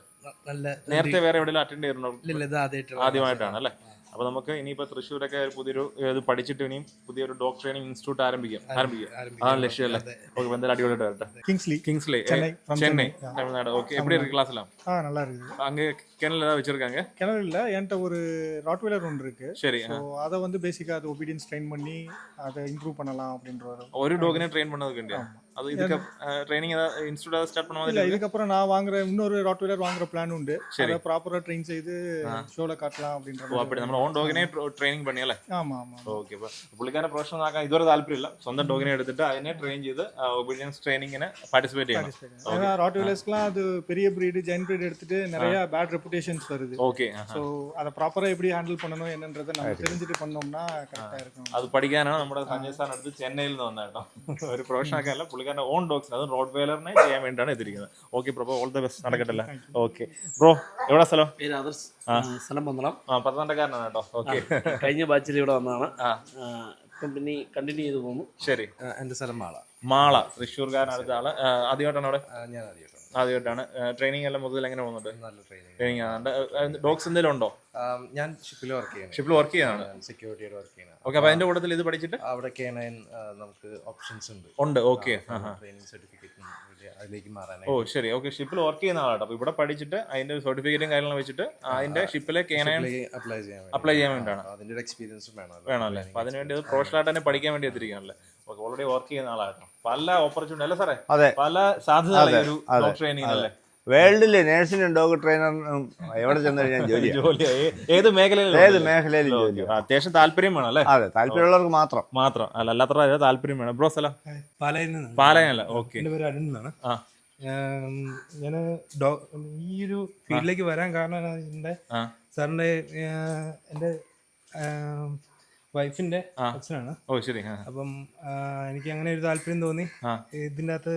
[SPEAKER 11] നല്ല
[SPEAKER 3] നേരത്തെ വേറെ എവിടെയെങ്കിലും അറ്റൻഡ് ചെയ്തിട്ടുണ്ടോ?
[SPEAKER 11] ഇല്ല ഇത് ആദ്യമായിട്ട്
[SPEAKER 3] ആദ്യമായിട്ടാണ് അല്ലേ? അപ്പോൾ നമുക്ക് ഇനിയിപ്പോൾ തൃശ്ശൂരൊക്കെ പുതിയൊരു ഇത് പഠിച്ചിട്ട് ഇനിയും പുതിയൊരു ഡോഗ് ട്രെയിനിങ് ഇൻസ്റ്റിറ്റ്യൂട്ട് ആരംഭിക്കാം ആരംഭിക്കാം അതാണ് ലക്ഷ്യമല്ലേ ഓക്കെ എന്തായാലും അടിപൊളിയായിട്ട് വരട്ടെ.
[SPEAKER 12] Kingsley Kingsley
[SPEAKER 3] Chennai Tamil Nadu okay எப்படி இருக்கு கிளாஸ்லாம்
[SPEAKER 12] ஆ நல்லா இருக்குது
[SPEAKER 3] அங்கே கிணல் ஏதாவது வச்சிருக்காங்க
[SPEAKER 12] கிணறு இல்லை என்கிட்ட ஒரு ராட்வீலர் ஒன்று இருக்கு
[SPEAKER 3] சரி
[SPEAKER 12] ஸோ அதை வந்து பேசிக்காக அது ஒபீடியன்ஸ் ட்ரெயின் பண்ணி அதை இம்ப்ரூவ் பண்ணலாம் அப்படின்ற ஒரு
[SPEAKER 3] ஒரு ഡോഗിനെ ട്രെയിൻ பண்ணதுக்கு വേണ്ടിയാ அது இதுக்கு ட்ரைனிங் ஏதாவது இன்ஸ்டியூட் ஏதாவது ஸ்டார்ட் பண்ணுவாங்க
[SPEAKER 12] இல்லை இதுக்கப்புறம் நான் வாங்குற இன்னொரு ராட் வீலர் வாங்குற பிளான் உண்டு.
[SPEAKER 3] சரி.
[SPEAKER 12] ப்ராப்பராக ட்ரெயின் செய்து ஷோல காட்டலாம் அப்படின்ற
[SPEAKER 3] அப்படி நம்ம ஓன் டோகனே ட்ரைனிங் பண்ணியல
[SPEAKER 12] ஆமா ஆமா
[SPEAKER 3] ஓகே പുള്ളിക്കാരൻ ஆகா ആക്കാൻ ഇതുവരെ താല്പര്യമില്ല சொந்த ടോക്കൺ எடுத்துட்டு അതിനെ ട്രെയിൻ ചെയ്ത് ഒബീഡിയൻസ് ട്രെയിനിങ്ങിന് പാർട്ടിസിപ്പേറ്റ് பண்ணி
[SPEAKER 12] ராட் வீலர்ஸ்க்குலாம் அது பெரிய பிரீடு ஜெயின் பிரீடு எடுத்துட்டு நிறைய பேட் ரெப்புடேஷன்ஸ் வருது.
[SPEAKER 3] ஓகே
[SPEAKER 12] ஸோ அதை ப்ராப்பரா எப்படி ஹேண்டில் பண்ணணும் என்னன்றதை நம்ம தெரிஞ்சுட்டு பண்ணோம்னா கரெக்டாக இருக்கும்.
[SPEAKER 3] അത് പഠിക്കാനാണ് നമ്മുടെ സഞ്ജയ് സാർ അടുത്ത് ചെന്നൈയിൽ നിന്ന് വന്നേട്ടോ ഒരു പ്രൊഫഷണൽ ആക്കാനല്ല പുള്ളി പുള്ളിക്കാരന്റെ ഓൺ ഡോഗ്സിന് അതും റോഡ് വെയിലറിനെ ചെയ്യാൻ വേണ്ടിയിട്ടാണ് എത്തിയിരിക്കുന്നത്. Okay bro all the best നടക്കട്ടല്ല? Okay bro എവിടെ സ്ഥലം?
[SPEAKER 11] പേര്. സ്ഥലം പന്തളം.
[SPEAKER 3] ആ പത്തനംതിട്ടക്കാരനാണ് കേട്ടോ. ഓക്കെ
[SPEAKER 11] കഴിഞ്ഞ ബാച്ചിൽ ഇവിടെ വന്നതാണ്. കമ്പനി കണ്ടിന്യൂ ചെയ്തു പോകുന്നു.
[SPEAKER 3] ശരി.
[SPEAKER 11] എന്റെ സ്ഥലം മാള.
[SPEAKER 3] മാള തൃശ്ശൂർക്കാരനടുത്ത ആൾ. ആദ്യമായിട്ടാണ് അവിടെ?
[SPEAKER 11] ഞാൻ ആദ്യമായിട്ടാണ്
[SPEAKER 3] ആദ്യമായിട്ടാണ്. ട്രെയിനിങ് എല്ലാം മൊത്തത്തിൽ എങ്ങനെ പോകുന്നുണ്ട്?
[SPEAKER 11] നല്ല ട്രെയിനിങ്
[SPEAKER 3] ട്രെയിനിങ് ഡോക്സ് എന്തെങ്കിലും ഉണ്ടോ?
[SPEAKER 11] ഞാൻ ഷിപ്പിൽ വർക്ക് ചെയ്യുന്നത്
[SPEAKER 3] ഷിപ്പിൽ വർക്ക് ചെയ്യുന്നതാണ്
[SPEAKER 11] സെക്യൂരിറ്റിയുടെ വർക്ക് ചെയ്യുന്നത്
[SPEAKER 3] ഓക്കെ അപ്പൊ അതിന്റെ കൂട്ടത്തിൽ ഇത് പഠിച്ചിട്ട്?
[SPEAKER 11] അവിടെ കേണൈൻ നമുക്ക് ഓപ്ഷൻസ് ഉണ്ട്.
[SPEAKER 3] ഉണ്ട് ഓക്കെ
[SPEAKER 11] ട്രെയിനിങ് സർട്ടിഫിക്കറ്റും അതിലേക്ക്
[SPEAKER 3] ഓ ശരി ഓക്കെ ഷിപ്പിൽ വർക്ക് ചെയ്യുന്ന ആളാട്ടോ. അപ്പൊ ഇവിടെ പഠിച്ചിട്ട് അതിന്റെ സർട്ടിഫിക്കറ്റും കാര്യങ്ങളും വെച്ചിട്ട് അതിന്റെ ഷിപ്പിലെ കേനയൻ
[SPEAKER 11] അപ്ലൈ ചെയ്യാൻ
[SPEAKER 3] അപ്ലൈ ചെയ്യാൻ വേണ്ടിയാണ്
[SPEAKER 11] അതിന്റെ ഒരു എക്സ്പീരിയൻസും വേണം
[SPEAKER 3] വേണമല്ലേ? അപ്പൊ അതിനുവേണ്ടി അത് പ്രൊഫഷണൽ ആയിട്ട് തന്നെ പഠിക്കാൻ വേണ്ടി എത്തിയിരിക്കുകയാണല്ലേ? ഓക്കെ ഓൾറെഡി വർക്ക് ചെയ്യുന്ന ആളാട്ടോ പല ഓപ്പർച്യൂണിറ്റി അല്ലേ സാറേ?
[SPEAKER 1] അതെ.
[SPEAKER 3] പല
[SPEAKER 1] സാധ്യത
[SPEAKER 3] ട്രെയിനിങ് അല്ലേ
[SPEAKER 1] വേൾഡിലെ നേഴ്സിനും ഡോഗ് ട്രെയിനറിനും എവിടെ ചെന്ന് കഴിഞ്ഞാൽ
[SPEAKER 3] ജോലി ഏത് മേഖലയിൽ
[SPEAKER 1] ഏത്
[SPEAKER 3] മേഖലയിൽ
[SPEAKER 1] ജോലി
[SPEAKER 3] അത്യാവശ്യം താല്പര്യം വേണം അല്ലേ?
[SPEAKER 1] അതെ താല്പര്യമുള്ളവർക്ക് മാത്രം.
[SPEAKER 3] മാത്രം. അല്ല അല്ലാത്ത താല്പര്യം വേണം. ബ്രോ സ്ഥലം?
[SPEAKER 12] പാലയിൽ നിന്ന്
[SPEAKER 3] പാലയല്ല ഓക്കെ.
[SPEAKER 12] ഞാൻ ഈ ഒരു ഫീൽഡിലേക്ക് വരാൻ കാരണം എന്റെ സാറിന്റെ സാറിന്റെ
[SPEAKER 3] ആ.
[SPEAKER 12] അച്ഛനാണ്.
[SPEAKER 3] ഓ ശരി.
[SPEAKER 12] അപ്പം എനിക്ക് അങ്ങനെ ഒരു താല്പര്യം തോന്നി.
[SPEAKER 3] ഇതിന്റെ
[SPEAKER 12] ഇതിന്റെ അകത്ത്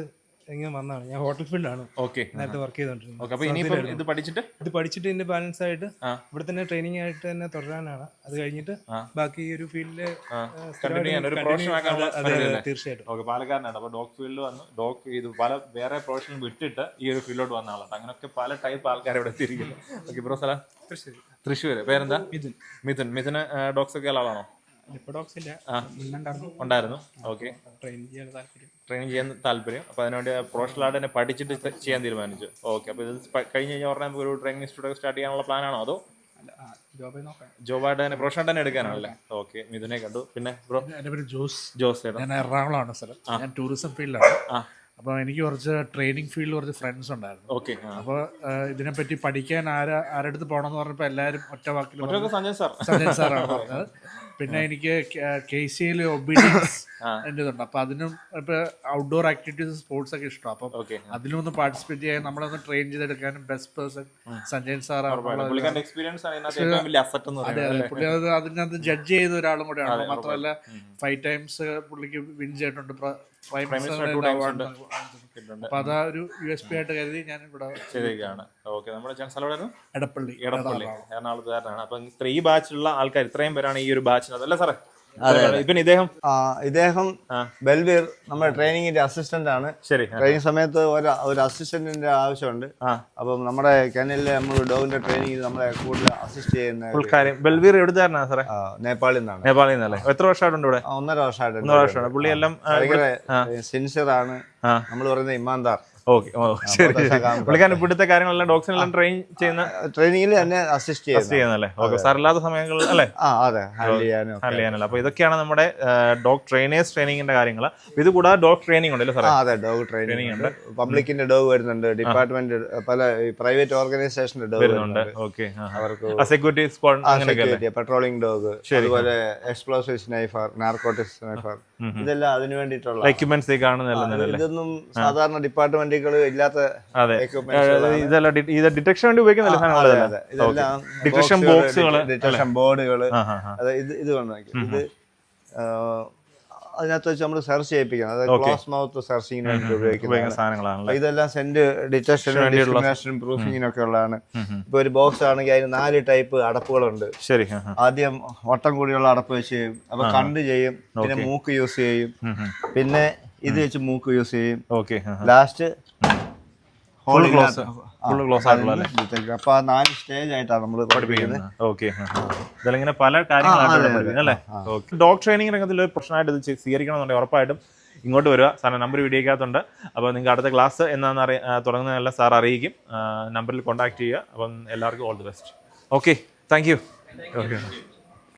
[SPEAKER 12] ഇങ്ങനെ വന്നാണ് ഞാൻ ഹോട്ടൽ ഫീൽഡാണ്.
[SPEAKER 3] ഓക്കെ.
[SPEAKER 12] നേരത്തെ വർക്ക് ചെയ്തോണ്ടിരുന്നത്.
[SPEAKER 3] ഇത് പഠിച്ചിട്ട്?
[SPEAKER 12] ഇത് പഠിച്ചിട്ട് ഇതിന്റെ ബാലൻസ് ആയിട്ട് ഇവിടെ തന്നെ ട്രെയിനിങ് ആയിട്ട് തന്നെ തുടരാനാണ്. അത് കഴിഞ്ഞിട്ട് ബാക്കി ഈ ഒരു
[SPEAKER 3] ഫീൽഡിൽ?
[SPEAKER 12] തീർച്ചയായിട്ടും.
[SPEAKER 3] പാലക്കാരനാണ്. അപ്പോൾ ഡോഗ് ഫീൽഡിൽ വന്ന് ഡോഗ് ഇത് പല വേറെ പ്രൊഫഷൻ വിട്ടിട്ട് ഈ ഒരു ഫീൽഡിലോട്ട് വന്ന ആളാണ്. അങ്ങനെയൊക്കെ പല ടൈപ്പ് ആൾക്കാർ ഇവിടെ എത്തിയിരിക്കുന്നു. ഓക്കെ ബ്രോ സ്ഥലം? തൃശ്ശൂർ പേരെന്താ?
[SPEAKER 12] മിഥുൻ.
[SPEAKER 3] മിഥുൻ. മിഥുന് ഡോഗ്സ് ഒക്കെ ആളാണോ?
[SPEAKER 12] ഇല്ല
[SPEAKER 3] ഉണ്ടായിരുന്നു. ഓക്കെ
[SPEAKER 12] ട്രെയിൻ ചെയ്യാൻ താല്പര്യം.
[SPEAKER 3] ട്രെയിനിങ് ചെയ്യാൻ താല്പര്യം. അപ്പോൾ അതിനുവേണ്ടി പ്രൊഫഷണലായിട്ട് തന്നെ പഠിച്ചിട്ട് ചെയ്യാൻ തീരുമാനിച്ചു. ഓക്കെ അപ്പോൾ ഇത് കഴിഞ്ഞ് കഴിഞ്ഞാൽ ഉടനെ നമുക്ക് ഒരു ട്രെയിനിങ് ഇൻസ്റ്റിറ്റ്യൂട്ട് സ്റ്റാർട്ട് ചെയ്യാനുള്ള പ്ലാനാണോ അതോ? ജോബായിട്ട് തന്നെ പ്രൊഫഷണൽ തന്നെ എടുക്കാനാണല്ലേ? ഓക്കെ മിഥുനെ കണ്ടു. പിന്നെ ബ്രോ?
[SPEAKER 13] എന്റെ പേര് ജോസ്.
[SPEAKER 3] ജോസ്
[SPEAKER 13] ഞാൻ എറണാകുളമാണ് സ്ഥലം ഞാൻ ടൂറിസം ഫീൽഡാണ്
[SPEAKER 3] അപ്പൊ
[SPEAKER 13] അപ്പോൾ എനിക്ക് കുറച്ച് ട്രെയിനിങ് ഫീൽഡിൽ കുറച്ച് ഫ്രണ്ട്സ് ഉണ്ടായിരുന്നു.
[SPEAKER 3] ഓക്കെ
[SPEAKER 13] അപ്പോൾ ഇതിനെപ്പറ്റി പഠിക്കാൻ ആരാ ആരടുത്ത് പോകണമെന്ന് പറഞ്ഞപ്പോൾ എല്ലാരും ഒറ്റ വാക്കിൽ
[SPEAKER 3] സഞ്ജയ് സാർ.
[SPEAKER 13] സഞ്ജയ് സാറാണ് പറഞ്ഞത്. പിന്നെ എനിക്ക് കെ സി എയിൽ ഒബീഡിയൻസ്. എന്റെ ഇതുണ്ട് അപ്പൊ അതിനും ഇപ്പൊ ഔട്ട്ഡോർ ആക്ടിവിറ്റീസ് സ്പോർട്സ് ഒക്കെ ഇഷ്ടം. അപ്പം
[SPEAKER 3] അതിലും
[SPEAKER 13] അതിലൊന്ന് പാർട്ടിസിപ്പേറ്റ് ചെയ്യാൻ നമ്മളൊന്ന് ട്രെയിൻ ചെയ്തെടുക്കാനും ബെസ്റ്റ് പേഴ്സൺ സഞ്ജയൻ സാറാണ്
[SPEAKER 3] എക്സ്പീരിയൻസ്
[SPEAKER 13] അതെ അതെ? പുള്ളി അത് അതിനകത്ത് ജഡ്ജ് ചെയ്ത ഒരാളും കൂടെയാണ് മാത്രമല്ല. ഫൈവ് ടൈംസ് പുള്ളിക്ക് വിൻ ചെയ്തിട്ടുണ്ട്. Prime
[SPEAKER 3] Prime minister award.
[SPEAKER 13] അപ്പൊ അതാ ഒരു യു എസ് പി ആയിട്ട് കരുതി ഞാൻ ഇവിടെ
[SPEAKER 3] ചെയ്തേക്കാണ്. ഓക്കെ നമ്മുടെ ചാൻ- സ്ഥലം എവിടെയായിരുന്നു?
[SPEAKER 13] എടപ്പള്ളി.
[SPEAKER 3] എടപ്പള്ളി.
[SPEAKER 13] എറണാകുളം.
[SPEAKER 3] എറണാകുളത്തുകാരനാണ്. അപ്പൊ ഇത്ര ഈ ബാച്ചിലുള്ള ആൾക്കാർ ഇത്രയും പേരാണ് ഈ ഒരു അല്ലേ സാറേ. ഇദ്ദേഹം.
[SPEAKER 1] ബൽബീർ നമ്മുടെ ട്രെയിനിങ്ങിന്റെ അസിസ്റ്റന്റ് ആണ്.
[SPEAKER 3] ശരി.
[SPEAKER 1] ട്രെയിനിങ് സമയത്ത് ഒരു ഒരു അസിസ്റ്റന്റിന്റെ ആവശ്യമുണ്ട്. അപ്പം നമ്മുടെ കെനലിലെ നമ്മൾ ഡോഗിന്റെ ട്രെയിനിങ് നമ്മളെ കൂടുതൽ അസിസ്റ്റ് ചെയ്യുന്ന
[SPEAKER 3] ബൽവീർ എവിടുത്തുകാരനാണ് സാറേ?
[SPEAKER 1] ആ, നേപ്പാളിൽ നിന്നാണ്.
[SPEAKER 3] നേപ്പാളിൽ നിന്നല്ലേ? എത്ര വർഷമായിട്ടുണ്ട് ഇവിടെ?
[SPEAKER 1] ഒന്നര വർഷമായിട്ട്
[SPEAKER 3] ഒന്നര വർഷമാണ്. പുള്ളി എല്ലാം
[SPEAKER 1] ഭയങ്കര സിൻസിയർ ആണ്. നമ്മൾ പറയുന്ന ഇമാന്താർ
[SPEAKER 3] ഓക്കെ. ശരി പുള്ളിക്കാരൻ ഇവിടുത്തെ കാര്യങ്ങളെല്ലാം ഡോക്ടറിനെല്ലാം ട്രെയിൻ ചെയ്യുന്ന
[SPEAKER 1] ട്രെയിനിങ്ങിൽ തന്നെ അസിസ്റ്റ്
[SPEAKER 3] ചെയ്യുന്നല്ലേ ഓക്കെ സാർ അല്ലാത്ത സമയങ്ങളിൽ അല്ലേ?
[SPEAKER 1] അതെ. ഹാൻഡിൽ ചെയ്യാനും
[SPEAKER 3] ഹാൻഡിൽ ചെയ്യാനല്ല അപ്പോൾ ഇതൊക്കെയാണ് നമ്മുടെ ഡോഗ് ട്രെയിനേഴ്സ് ട്രെയിനിങ്ങിന്റെ കാര്യങ്ങൾ ഇത് കൂടാതെ ഡോഗ് ട്രെയിനിങ് ഉണ്ടല്ലോ സാർ
[SPEAKER 1] അതെ ഡോഗ് ട്രെയിനിങ് ഉണ്ട്. പബ്ലിക്കിന്റെ ഡോഗ് വരുന്നുണ്ട്. ഡിപ്പാർട്ട്മെന്റ് പല പ്രൈവറ്റ് ഓർഗനൈസേഷന്റെ ഡോഗ്
[SPEAKER 3] വരുന്നുണ്ട്. ഓക്കെ
[SPEAKER 1] അവർക്ക്
[SPEAKER 3] സെക്യൂരിറ്റി സ്ക്വാഡ് അങ്ങനെയൊക്കെ
[SPEAKER 1] പെട്രോളിംഗ് ഡോഗ് അതുപോലെ എക്സ്പ്ലോസീവ് സ്നൈഫർ നാർക്കോട്ടിക്സ് സ്നൈഫർ ഇതെല്ലാം അതിനു വേണ്ടിയിട്ടുള്ള
[SPEAKER 3] എക്യുപ്മെന്റ്സ്
[SPEAKER 1] ഇതൊന്നും സാധാരണ ഇല്ലാത്ത
[SPEAKER 3] അതെ. ഇതെല്ലാം ഡിറ്റക്ഷൻ വേണ്ടി ഉപയോഗിക്കുന്ന
[SPEAKER 1] അതെ, ഇതെല്ലാം
[SPEAKER 3] ഡിറ്റക്ഷൻ ബോക്സുകൾ
[SPEAKER 1] ഡിറ്റക്ഷൻ. അത് ഇത് ഇത് അതിനകത്ത് വെച്ച് നമ്മൾ സെർച്ച് ചെയ്യിപ്പിക്കണം. അതായത്. ക്ലോസ് മൗത്ത് സെർച്ചിങ്ങിന് വേണ്ടി
[SPEAKER 3] ഉപയോഗിക്കുന്ന
[SPEAKER 1] ഇതെല്ലാം സെന്റ് ഡിറ്റക്ഷനും ഡിസ്ക്രിമിനേഷനും പ്രൂഫിങ്ങിനും ഒക്കെ ഉള്ളതാണ്. ഇപ്പൊ ഒരു ബോക്സ് ആണെങ്കിൽ അതിന് നാല് ടൈപ്പ് അടപ്പുകളുണ്ട്.
[SPEAKER 3] ശരി.
[SPEAKER 1] ആദ്യം വട്ടം കൂടിയുള്ള അടപ്പ് വെച്ച് ചെയ്യും അപ്പൊ കണ്ട് ചെയ്യും പിന്നെ മൂക്ക് യൂസ് ചെയ്യും. പിന്നെ ഇത് വെച്ച് മൂക്ക് യൂസ് ചെയ്യും. Okay.
[SPEAKER 3] Last close full close ആയിട്ടുള്ള?
[SPEAKER 1] അപ്പൊ ആ നാല് സ്റ്റേജ് ആയിട്ടാണ് നമ്മൾ പഠിപ്പിക്കുന്നത്.
[SPEAKER 3] ഓക്കെ പല കാര്യങ്ങളായിട്ട് അല്ലേ? ഡോഗ് ട്രെയിനിങ് രംഗത്തിൽ ഒരു പ്രശ്നമായിട്ട് ഇത് സ്വീകരിക്കണമെന്നുണ്ടെങ്കിൽ ഉറപ്പായിട്ടും ഇങ്ങോട്ട് വരിക. സാറിന് നമ്പർ വീഡിയോക്കകത്തുണ്ട്. അപ്പോൾ നിങ്ങൾക്ക് അടുത്ത ക്ലാസ് എന്നാന്ന് അറിയ തുടങ്ങുന്നതല്ല തുടങ്ങുന്നതെല്ലാം സാർ അറിയിക്കും. നമ്പറിൽ കോൺടാക്ട് ചെയ്യുക. അപ്പം എല്ലാവർക്കും all the best okay thank you okay